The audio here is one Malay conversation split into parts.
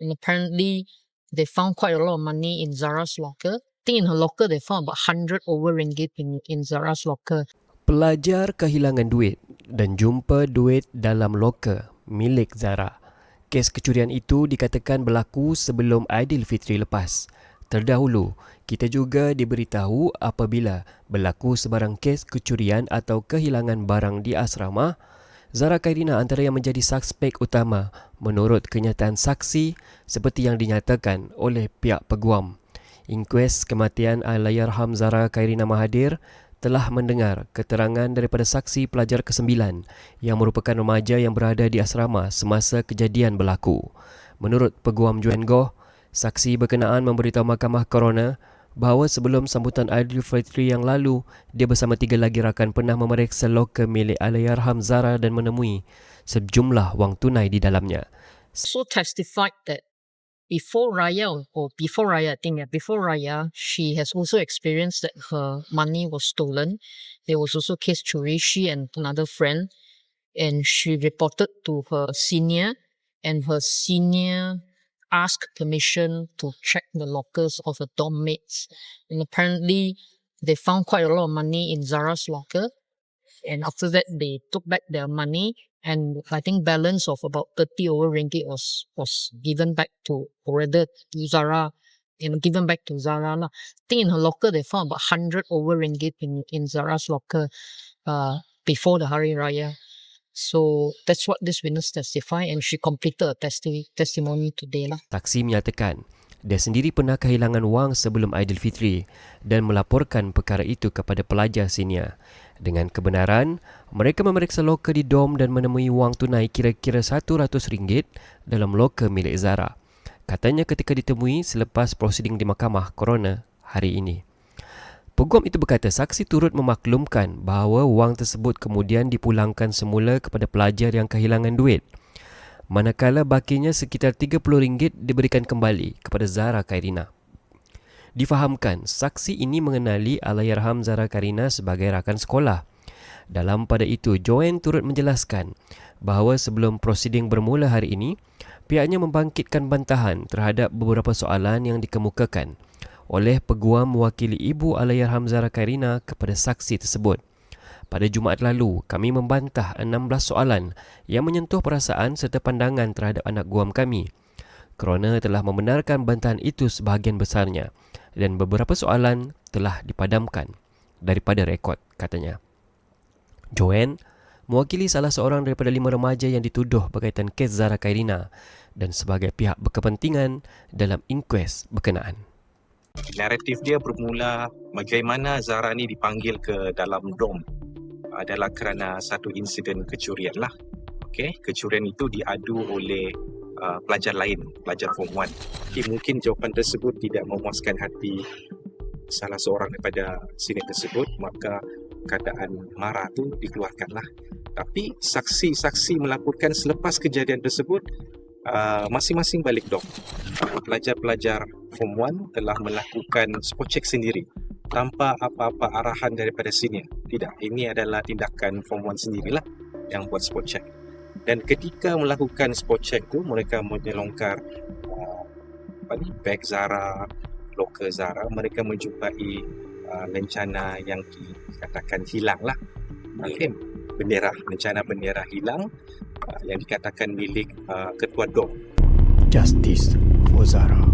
And apparently, they found quite a lot of money in Zara's locker. I think in her locker, they found about 100 over ringgit in, in Zara's locker. Pelajar kehilangan duit dan jumpa duit dalam loker milik Zara. Kes kecurian itu dikatakan berlaku sebelum Aidilfitri lepas. Terdahulu, kita juga diberitahu apabila berlaku sebarang kes kecurian atau kehilangan barang di asrama, Zara Kairina antara yang menjadi suspek utama menurut kenyataan saksi seperti yang dinyatakan oleh pihak peguam. Inkues kematian Allahyarham Zara Kairina Mahathir telah mendengar keterangan daripada saksi pelajar ke-9 yang merupakan remaja yang berada di asrama semasa kejadian berlaku. Menurut Peguam Joan Goh, saksi berkenaan memberitahu Mahkamah Korona bahawa sebelum sambutan Aidilfitri yang lalu, dia bersama tiga lagi rakan pernah memeriksa loker milik Allahyarham Zara dan menemui sejumlah wang tunai di dalamnya. So testified that before Raya or before Raya, I think before Raya, she has also experienced that her money was stolen. There was also case churi, she and another friend, and she reported to her senior, and her senior asked permission to check the lockers of her dorm mates. And apparently, they found quite a lot of money in Zara's locker. And after that, they took back their money and I think balance of about 30 over ringgit was was given back to or rather to Zara you know given back to Zara lah. I think in her locker they found about 100 over ringgit in in Zara's locker uh before the Hari Raya. So that's what this witness testify and she completed a testi- testimony today lah. Saksi menyatakan dia sendiri pernah kehilangan wang sebelum Aidilfitri dan melaporkan perkara itu kepada pelajar senior. Dengan kebenaran, mereka memeriksa loker di dom dan menemui wang tunai kira-kira RM100 dalam loker milik Zara. Katanya ketika ditemui selepas prosiding di mahkamah korona hari ini. Peguam itu berkata saksi turut memaklumkan bahawa wang tersebut kemudian dipulangkan semula kepada pelajar yang kehilangan duit. Manakala bakinya sekitar RM30 diberikan kembali kepada Zara Kairina. Difahamkan, saksi ini mengenali Allahyarham Zara Karina sebagai rakan sekolah. Dalam pada itu, Joanne turut menjelaskan bahawa sebelum prosiding bermula hari ini, pihaknya membangkitkan bantahan terhadap beberapa soalan yang dikemukakan oleh peguam mewakili ibu Allahyarham Zara Karina kepada saksi tersebut. Pada Jumaat lalu, kami membantah 16 soalan yang menyentuh perasaan serta pandangan terhadap anak guam kami. Kerana telah membenarkan bantahan itu sebahagian besarnya dan beberapa soalan telah dipadamkan daripada rekod katanya. Joanne mewakili salah seorang daripada lima remaja yang dituduh berkaitan kes Zara Kairina dan sebagai pihak berkepentingan dalam inkues berkenaan. Naratif dia bermula bagaimana Zara ni dipanggil ke dalam dom adalah kerana satu insiden kecurian lah. Okay, kecurian itu diadu oleh uh, pelajar lain, pelajar form 1. Okay, mungkin jawapan tersebut tidak memuaskan hati salah seorang daripada sini tersebut, maka keadaan marah tu dikeluarkanlah. Tapi saksi-saksi melaporkan selepas kejadian tersebut, uh, masing-masing balik dom. Pelajar-pelajar form 1 telah melakukan spot check sendiri tanpa apa-apa arahan daripada senior. Tidak, ini adalah tindakan form 1 sendirilah yang buat spot check. Dan ketika melakukan spot check tu mereka menyelongkar uh, apa ni beg Zara, loker Zara, mereka menjumpai uh, lencana yang dikatakan hilang lah. Okay. Bendera, lencana bendera hilang uh, yang dikatakan milik uh, ketua dom. Justice for Zara.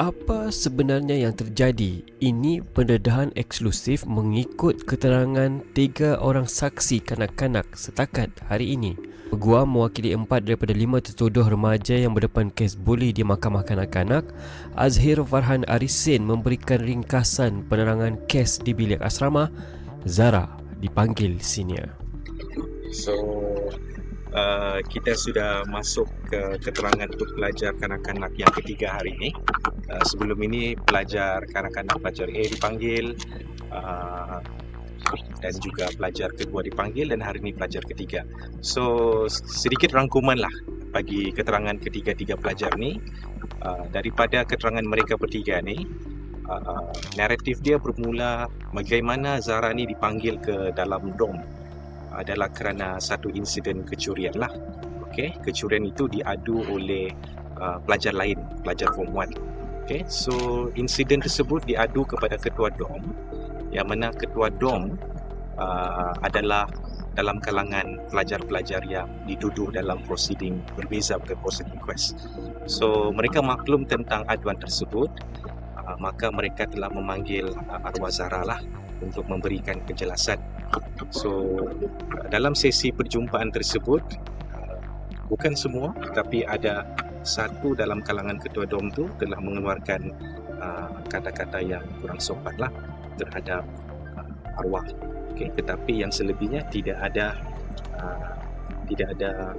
Apa sebenarnya yang terjadi? Ini pendedahan eksklusif mengikut keterangan tiga orang saksi kanak-kanak setakat hari ini. Peguam mewakili empat daripada lima tertuduh remaja yang berdepan kes buli di Mahkamah Kanak-Kanak, Azhir Farhan Arisin memberikan ringkasan penerangan kes di bilik asrama. Zara dipanggil senior. So uh, kita sudah masuk ke keterangan untuk pelajar kanak-kanak yang ketiga hari ini. Uh, sebelum ini pelajar kanak-kanak pelajar A dipanggil uh, dan juga pelajar kedua dipanggil dan hari ini pelajar ketiga. So sedikit rangkuman lah bagi keterangan ketiga-tiga pelajar ni uh, daripada keterangan mereka bertiga ni. Uh, naratif dia bermula bagaimana Zara ni dipanggil ke dalam dom adalah kerana satu insiden kecurian lah. Okey, kecurian itu diadu oleh uh, pelajar lain, pelajar form 1. Okey, so insiden tersebut diadu kepada ketua dom yang mana ketua dom uh, adalah dalam kalangan pelajar-pelajar yang dituduh dalam prosiding berbeza dengan prosiding quest. So mereka maklum tentang aduan tersebut, uh, maka mereka telah memanggil uh, arwah lah untuk memberikan kejelasan. So uh, dalam sesi perjumpaan tersebut bukan semua tapi ada satu dalam kalangan ketua dom tu telah mengeluarkan uh, kata-kata yang kurang sopan lah terhadap uh, arwah okay, tetapi yang selebihnya tidak ada uh, tidak ada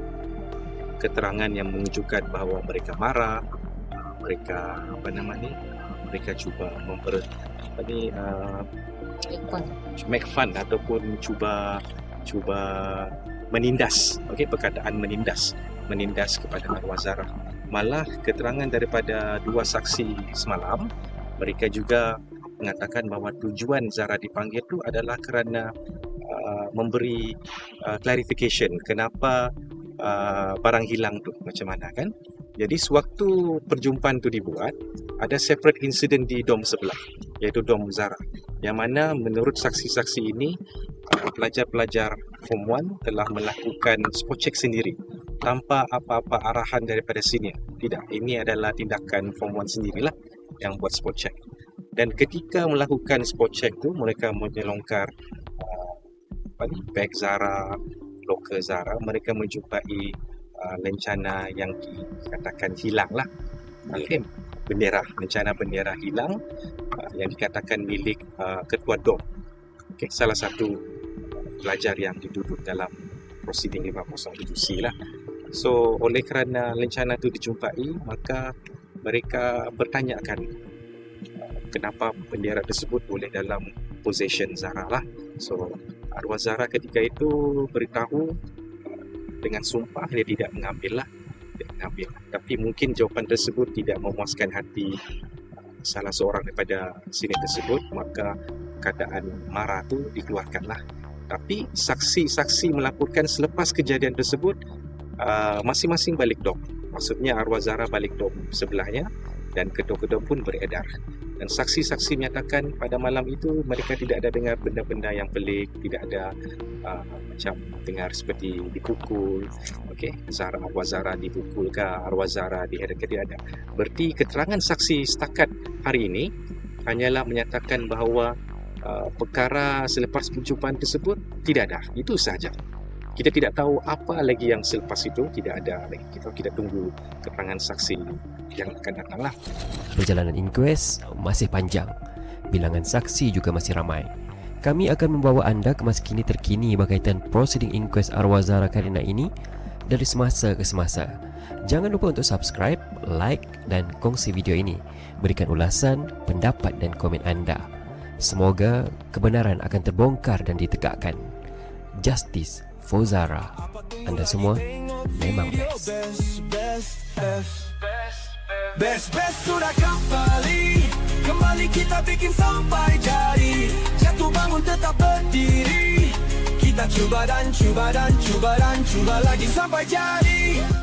keterangan yang menunjukkan bahawa mereka marah uh, mereka apa nama ni mereka cuba memper apa ni uh, make fun. ataupun cuba cuba menindas. Okey perkataan menindas. Menindas kepada arwah Zara malah keterangan daripada dua saksi semalam mereka juga mengatakan bahawa tujuan Zara dipanggil itu adalah kerana uh, memberi uh, clarification kenapa uh, barang hilang tu. Macam mana kan jadi sewaktu perjumpaan tu dibuat ada separate incident di dom sebelah iaitu dom Zara yang mana menurut saksi-saksi ini uh, pelajar-pelajar form 1 telah melakukan spot check sendiri tanpa apa-apa arahan daripada senior. Tidak ini adalah tindakan form 1 sendirilah yang buat spot check. Dan ketika melakukan spot check tu mereka menyelongkar uh, beg Zara loker Zara mereka menjumpai uh, lencana yang dikatakan hilang lah okay. bendera lencana bendera hilang uh, yang dikatakan milik uh, ketua dom okay. salah satu pelajar yang diduduk dalam prosiding 507C lah so oleh kerana lencana tu dijumpai maka mereka bertanyakan kenapa bendera tersebut boleh dalam possession Zara lah. So arwah Zara ketika itu beritahu uh, dengan sumpah dia tidak mengambil lah. Tidak mengambil. Tapi mungkin jawapan tersebut tidak memuaskan hati uh, salah seorang daripada sini tersebut maka keadaan marah tu dikeluarkanlah. Tapi saksi-saksi melaporkan selepas kejadian tersebut uh, masing-masing balik dom. Maksudnya arwah Zara balik dom sebelahnya dan kedua-kedua pun beredar dan saksi-saksi menyatakan pada malam itu mereka tidak ada dengar benda-benda yang pelik tidak ada uh, macam dengar seperti dipukul okey Zara arwah Zara dipukul ke arwah Zara dihadapkan tidak ada. Berarti keterangan saksi setakat hari ini hanyalah menyatakan bahawa uh, perkara selepas perjumpaan tersebut tidak ada. Itu sahaja kita tidak tahu apa lagi yang selepas itu tidak ada lagi kita kita tunggu keterangan saksi yang akan datanglah Perjalanan inquest masih panjang. Bilangan saksi juga masih ramai. Kami akan membawa anda ke masa kini terkini berkaitan proceeding inquest arwah Zara Karina ini dari semasa ke semasa. Jangan lupa untuk subscribe, like dan kongsi video ini. Berikan ulasan, pendapat dan komen anda. Semoga kebenaran akan terbongkar dan ditegakkan. Justice for Zara. Anda semua memang best. Best best sudah kembali Kembali kita bikin sampai jadi Jatuh bangun tetap berdiri Kita cuba dan cuba dan cuba dan cuba lagi sampai jadi